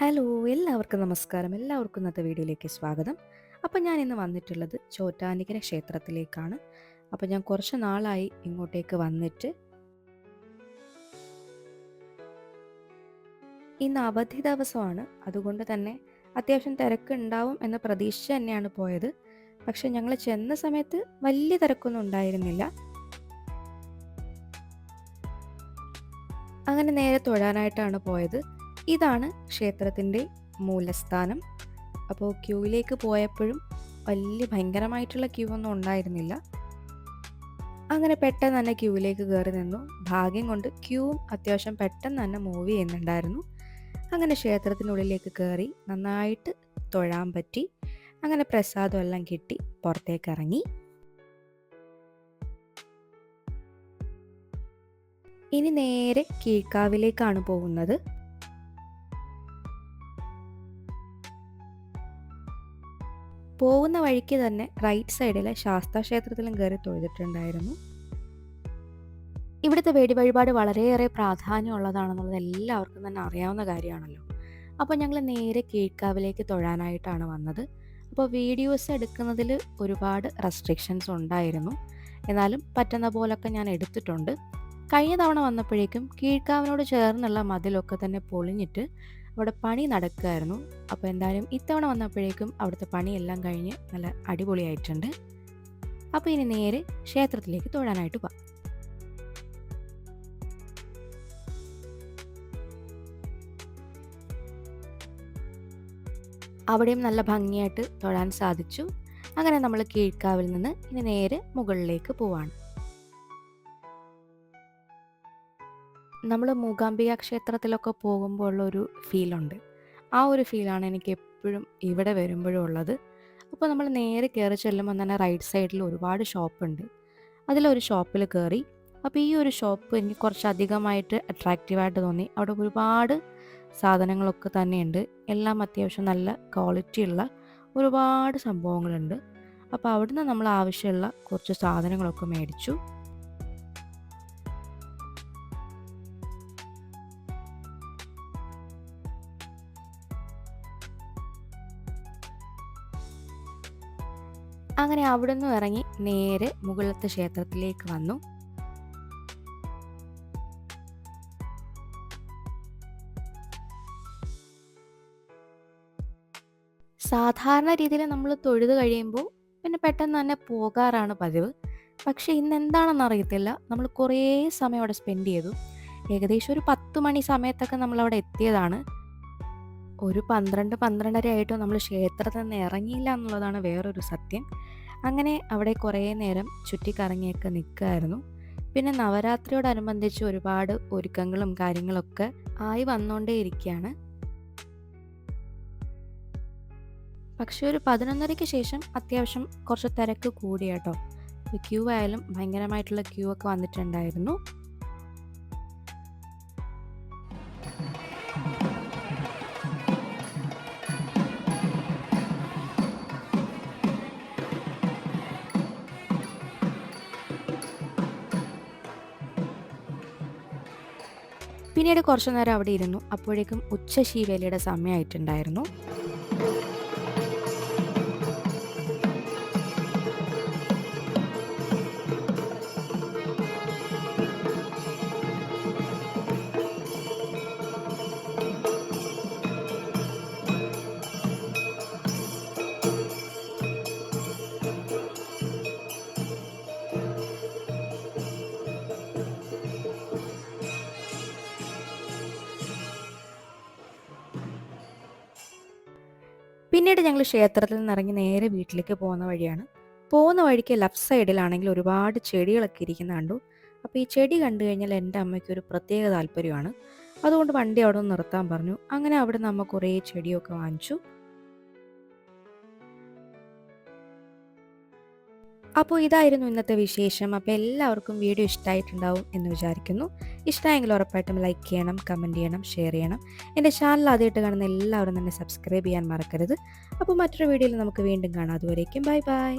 Hello എല്ലാവർക്കും നമസ്കാരം. എല്ലാവർക്കും ഇന്നത്തെ വീഡിയോയിലേക്ക് സ്വാഗതം. അപ്പോൾ ഞാൻ ഇന്ന് വന്നിട്ടുള്ളത് ചോറ്റാനിക്കര ക്ഷേത്രത്തിലേക്കാണ്. അപ്പോൾ ഞാൻ കുറച്ച് നാളായി ഇങ്ങോട്ടേക്ക് വന്നിട്ട് ഇന്ന് അവധി ദിവസമാണ്. അതുകൊണ്ട് തന്നെ അത്യാവശ്യം തിരക്ക് ഉണ്ടാവും എന്ന പ്രതീക്ഷ തന്നെയാണ് പോയത്. പക്ഷെ ഞങ്ങൾ ചെന്ന സമയത്ത് വലിയ തിരക്കൊന്നും ഉണ്ടായിരുന്നില്ല. അങ്ങനെ നേരെ തൊഴാനായിട്ടാണ് പോയത്. ഇതാണ് ക്ഷേത്രത്തിന്റെ മൂലസ്ഥാനം. അപ്പോൾ ക്യൂവിലേക്ക് പോയപ്പോഴും വലിയ ഭയങ്കരമായിട്ടുള്ള ക്യൂ ഒന്നും ഉണ്ടായിരുന്നില്ല. അങ്ങനെ പെട്ടെന്ന് തന്നെ ക്യൂവിലേക്ക് കയറി നിന്നു. ഭാഗ്യം കൊണ്ട് ക്യൂവും അത്യാവശ്യം പെട്ടെന്ന് തന്നെ മൂവ് ചെയ്യുന്നുണ്ടായിരുന്നു. അങ്ങനെ ക്ഷേത്രത്തിനുള്ളിലേക്ക് കയറി നന്നായിട്ട് തൊഴാൻ പറ്റി. അങ്ങനെ പ്രസാദം എല്ലാം കിട്ടി പുറത്തേക്ക് ഇറങ്ങി. ഇനി നേരെ കീഴ്ക്കാവിലേക്കാണ് പോകുന്നത്. പോകുന്ന വഴിക്ക് തന്നെ റൈറ്റ് സൈഡിലെ ശാസ്താ ക്ഷേത്രത്തിലും കയറി തൊഴുതിട്ടുണ്ടായിരുന്നു. ഇവിടുത്തെ വേടി വഴിപാട് വളരെയേറെ പ്രാധാന്യമുള്ളതാണെന്നുള്ളത് എല്ലാവർക്കും തന്നെ അറിയാവുന്ന കാര്യമാണല്ലോ. അപ്പോൾ ഞങ്ങൾ നേരെ കീഴ്ക്കാവിലേക്ക് തൊഴാനായിട്ടാണ് വന്നത്. അപ്പോൾ വീഡിയോസ് എടുക്കുന്നതിൽ ഒരുപാട് റെസ്ട്രിക്ഷൻസ് ഉണ്ടായിരുന്നു. എന്നാലും പറ്റുന്ന പോലൊക്കെ ഞാൻ എടുത്തിട്ടുണ്ട്. കഴിഞ്ഞ തവണ വന്നപ്പോഴേക്കും കീഴ്ക്കാവിനോട് ചേർന്നുള്ള മതിലൊക്കെ തന്നെ പൊളിഞ്ഞിട്ട് അവിടെ പണി നടക്കുമായിരുന്നു അപ്പോൾ എന്തായാലും ഇത്തവണ വന്നപ്പോഴേക്കും അവിടുത്തെ പണിയെല്ലാം കഴിഞ്ഞ് നല്ല അടിപൊളിയായിട്ടുണ്ട്. അപ്പോൾ ഇനി നേരെ ക്ഷേത്രത്തിലേക്ക് തൊഴാനായിട്ട് പോവാം. അവിടെയും നല്ല ഭംഗിയായിട്ട് തൊഴാൻ സാധിച്ചു. അങ്ങനെ നമ്മൾ കീഴ്ക്കാവിൽ നിന്ന് ഇനി നേരെ മുകളിലേക്ക് പോവാണ്. നമ്മൾ മൂകാംബിക ക്ഷേത്രത്തിലൊക്കെ പോകുമ്പോൾ ഉള്ളൊരു ഫീലുണ്ട് ആ ഒരു ഫീലാണ് എനിക്ക് എപ്പോഴും ഇവിടെ വരുമ്പോഴും ഉള്ളത്. അപ്പോൾ നമ്മൾ നേരെ കയറി ചെല്ലുമ്പോൾ തന്നെ റൈറ്റ് സൈഡിൽ ഒരുപാട് ഷോപ്പുണ്ട് അതിലൊരു ഷോപ്പിൽ കയറി അപ്പോൾ ഈ ഒരു ഷോപ്പ് എനിക്ക് കുറച്ചധികമായിട്ട് അട്രാക്റ്റീവായിട്ട് തോന്നി. അവിടെ ഒരുപാട് സാധനങ്ങളൊക്കെ തന്നെയുണ്ട്. എല്ലാം അത്യാവശ്യം നല്ല ക്വാളിറ്റി ഉള്ള ഒരുപാട് സംഭവങ്ങളുണ്ട്. അപ്പോൾ അവിടുന്ന് നമ്മൾ ആവശ്യമുള്ള കുറച്ച് സാധനങ്ങളൊക്കെ മേടിച്ചു. അങ്ങനെ അവിടെ നിന്ന് ഇറങ്ങി നേരെ മുകളിലത്തെ ക്ഷേത്രത്തിലേക്ക് വന്നു. സാധാരണ രീതിയിൽ നമ്മൾ തൊഴുത് കഴിയുമ്പോൾ പിന്നെ പെട്ടെന്ന് തന്നെ പോകാറാണ് പതിവ്. പക്ഷെ ഇന്ന് എന്താണെന്ന് അറിയത്തില്ല. നമ്മൾ കുറേ സമയം അവിടെ സ്പെൻഡ് ചെയ്തു. ഏകദേശം ഒരു പത്ത് മണി സമയത്തൊക്കെ നമ്മൾ അവിടെ എത്തിയതാണ്. ഒരു പന്ത്രണ്ട് പന്ത്രണ്ടര ആയിട്ടും നമ്മൾ ക്ഷേത്രത്തിൽ നിന്ന് ഇറങ്ങിയില്ല എന്നുള്ളതാണ് വേറൊരു സത്യം. അങ്ങനെ അവിടെ കുറേ നേരം ചുറ്റിക്കറങ്ങിയൊക്കെ നിൽക്കുമായിരുന്നു പിന്നെ നവരാത്രിയോടനുബന്ധിച്ച് ഒരുപാട് ഒരുക്കങ്ങളും കാര്യങ്ങളൊക്കെ ആയി വന്നുകൊണ്ടേ ഇരിക്കുകയാണ് പക്ഷെ ഒരു പതിനൊന്നരയ്ക്ക് ശേഷം അത്യാവശ്യം കുറച്ച് തിരക്ക് കൂടി കേട്ടോ ക്യൂ ആയാലും ഭയങ്കരമായിട്ടുള്ള ക്യൂ ഒക്കെ വന്നിട്ടുണ്ടായിരുന്നു. പിന്നീട് കുറച്ചു നേരം അവിടെ ഇരുന്നു. അപ്പോഴേക്കും ഉച്ച ശീവേലയുടെ സമയമായിട്ടുണ്ടായിരുന്നു. പിന്നീട് ഞങ്ങൾ ക്ഷേത്രത്തിൽ നിന്ന് ഇറങ്ങി നേരെ വീട്ടിലേക്ക് പോകുന്ന വഴിയാണ്. പോകുന്ന വഴിക്ക് ലെഫ്റ്റ് സൈഡിലാണെങ്കിൽ ഒരുപാട് ചെടികളൊക്കെ ഇരിക്കുന്ന കണ്ടു. അപ്പോൾ ഈ ചെടി കണ്ടു കഴിഞ്ഞാൽ എന്റെ അമ്മയ്ക്ക് ഒരു പ്രത്യേക താല്പര്യമാണ്. അതുകൊണ്ട് വണ്ടി അവിടെ നിർത്താൻ പറഞ്ഞു. അങ്ങനെ അവിടെ നമ്മൾ കുറേ ചെടിയൊക്കെ വാങ്ങിച്ചു. അപ്പോൾ ഇതായിരുന്നു ഇന്നത്തെ വിശേഷം. അപ്പോൾ എല്ലാവർക്കും വീഡിയോ ഇഷ്ടമായിട്ടുണ്ടാവും എന്ന് വിചാരിക്കുന്നു. ഇഷ്ടമായെങ്കിൽ ഉറപ്പായിട്ടും ലൈക്ക് ചെയ്യണം കമന്റ് ചെയ്യണം ഷെയർ ചെയ്യണം. എന്റെ ചാനൽ ആദ്യമായിട്ട് കാണുന്ന എല്ലാവരും തന്നെ സബ്സ്ക്രൈബ് ചെയ്യാൻ മറക്കരുത്. അപ്പോൾ മറ്റൊരു വീഡിയോയിൽ നമുക്ക് വീണ്ടും കാണാം. അതുവരേക്കും ബൈ ബൈ